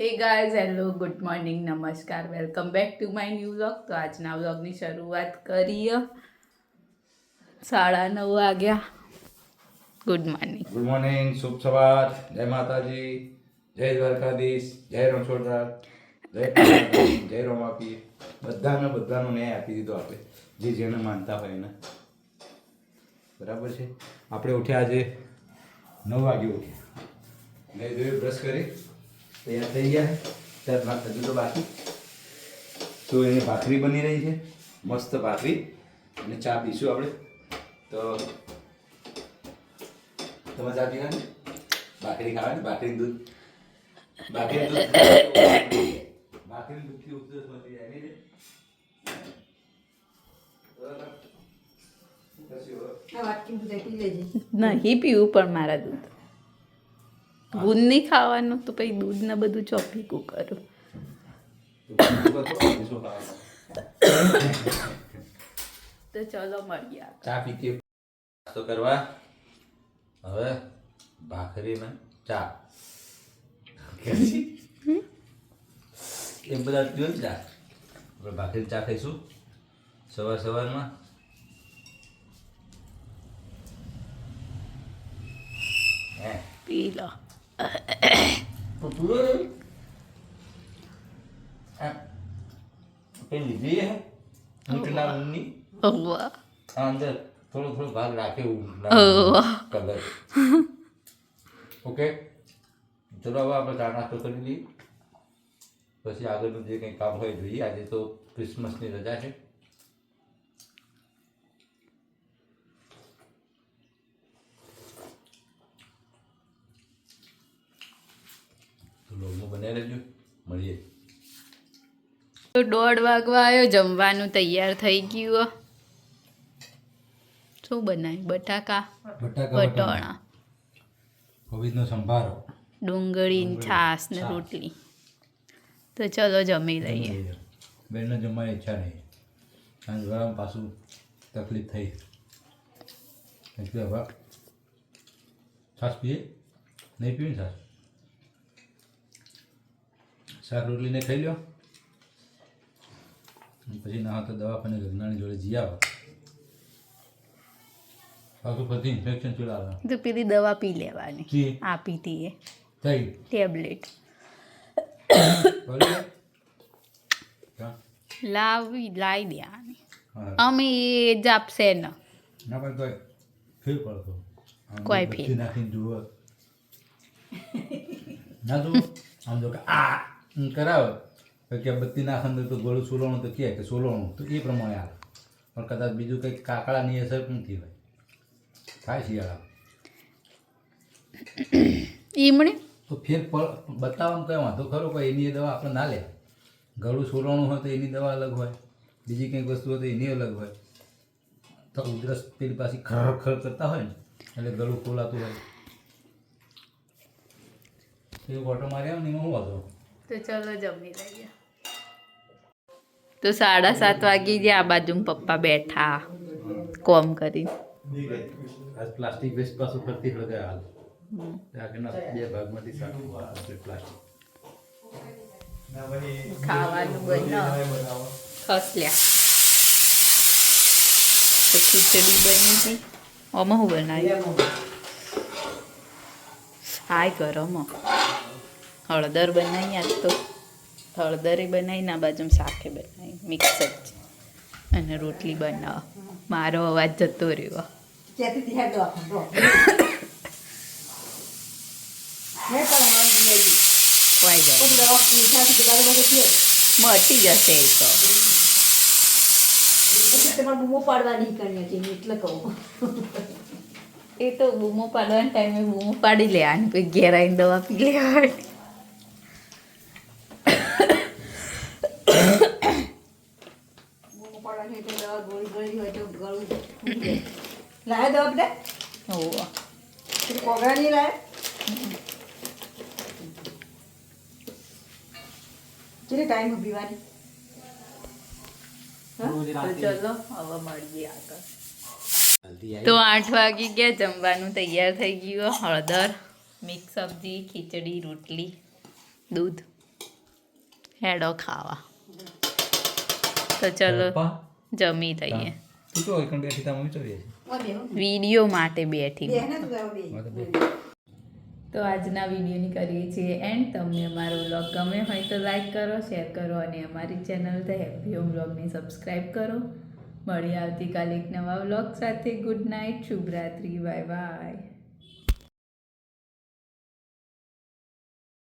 હે guys hello good morning નમસ્કાર welcome back to my new vlog તો આજના વ્લોગની શરૂઆત કરીએ. સાડા નવ વાગ્યા. ગુડ મોર્નિંગ ગુડ મોર્નિંગ શુભ સવાર. જય માતાજી, જય દ્વારકાધીશ, જય રણછોડરાજ જય જય રોમાપી બધાને બધાનો ન્યાય આપી દીધો આપણે જે જેને માનતા હોય એને. બરાબર છે? આપણે ઉઠ્યા આજે નવ વાગે ઉઠ્યા. નહીં જોયું બ્રશ કરી. તૈયાર થઈ ગયા? ત્યાર બાદ હજુ તો બાકી? તો એની ભાખરી બની રહી છે. મસ્ત ભાખરી. અને ચા પીશું આપણે. તો તમે ચા પીવાની ભાખરી ખાવાની ભાખરી દૂધ. ભાખરી દૂધ. ભાખરી દૂધથી ઉપદેશ મળી જાય નહીં? નહીં પીવું પણ મારા દૂધ. ગુંદ નહીં ખાવાનું તો પછી દૂધ ને બધું ચોપીકું કરું તો ચલો મળીએ. ચા પીતી નાસ્તો કરવા. હવે ભાખરી ને ચા. એમ બધા પીઓ ને ચા. આપણે ભાખરી ચા ખાઈશું. સવાર સવારમાં. હે? પી લો. કઈ લીધી હે? મીઠના ઊનની ઓવા અંદર થોડો થોડો ભાગ રાખે ઓહ. Colour okay? ચલો હવે આપણે ચા નાસ્તો કરી લઈએ. પછી આગળનું જે કંઈ કામ હોય જોઈએ. આજે તો ક્રિસમસની રજા છે તો લોગમાં બને રહેજો મળીએ. તો દોઢ વાગવા આવ્યો જમવાનું તૈયાર થઈ ગયું શું બનાવ્યું? બટાકા વટોણા કોવિડનો સંભારો. ડુંગળી છાશ ને રોટલી. તો ચલો જમી લઈએ. બેનને જમવા ઈચ્છા નહીં. સાંજ ગરમ પાછું તકલીફ થઈ. એટલે હવે છાસ પીએ? નહીં પીવી છાશ? શાક રોટલીને ખાઈ લો પછી ના તો દવાખાને ગગનાની જોડે જી આવો. પાછું પછી ઇન્ફેક્શન ચૂલા તો પેલી દવા પી લેવાની. આપી હતી એ. થઈ. ટેબ્લેટ. લાવી લાવી દેવાની. અમે એ જ આપશે ને. કોઈ ફેર. નાખીને જુઓ. ના જુઓ. આમ જો કે આ કરાવે. તો કે બત્તી નાખે તો ગળું સોલવાનું તો કહે કે સોલણું તો એ પ્રમાણે આવે. પણ કદાચ બીજું કંઈક કાકડાની અસર પણ થઈ હોય. થાય શિયાળા ઈમણે તો ફેર બતાવવાનું કંઈ વાંધો ખરો કોઈ એની એ દવા આપણે ના લે. ગળું સોલવાનું હોય તો એની દવા અલગ હોય. બીજી કંઈક વસ્તુ હોય તો એની અલગ હોય. તો ઉધરસ પેલી પાછી ખર ખર કરતા હોય ને એટલે ગળું ખોલાતું હોય. એ ઓટો મારી આવે ને એમાં હું વાંધો? તો ચલો જમી લઈએ. તો સાડા સાત વાગી ગયા આ બાજુ પપ્પા બેઠા. કોમ કરી. પ્લાસ્ટિક વેસ્ટ પાછું ફરતી લગાવે હાલ. આગળના બે ભાગમાંથી સાચું પ્લાસ્ટિક. ખાવાનું બનાવ. ખસલ્યા તો ખીચડી બની હતી. આમાં હું બનાવ્યું હાય ગરમ. હળદર બનાવી આજ તો. હળદરે બનાવી ના બાજુ શાકે બનાવી મિક્સ જ. અને રોટલી બનાવ. મારો અવાજ જતો રહ્યો. કોઈ મટી જશે એ તો. એ તો બૂમો પાડવાના ટાઈમે બૂમો પાડી લેવાની પછી ઘેર આવીને દવા પી લેવાની બૂમો પાડવાની એટલે દવા ગોળી ગળી હોય તો ગળું ફૂટી દવા બધા હોવ. પેલી કોગળાની લાયા. કેટલી ટાઈમ પીવાની તો ચલો હવે મળીએ આગળ. તો આઠ વાગી ગયા જમવાનું તૈયાર થઈ ગયું. હળદર મિક્સ સબ્જી ખીચડી રોટલી દૂધ. હેડો ખાવા. તો ચલો. જમી લઈએ તું તો એકણ બેઠી તા મમ્મી ચોરી વીડિયો માટે બેઠી. તો આજના વિડીયોની કરીએ છીએ એન્ડ. તમને અમારો વ્લોગ ગમે હોય તો લાઈક કરો શેર કરો અને અમારી ચેનલ ધ હેપી હોમ વ્લોગને સબસ્ક્રાઈબ કરો. મળી આવતીકાલે એક નવા વ્લોગ સાથે. ગુડ નાઇટ શુભરાત્રી બાય બાય.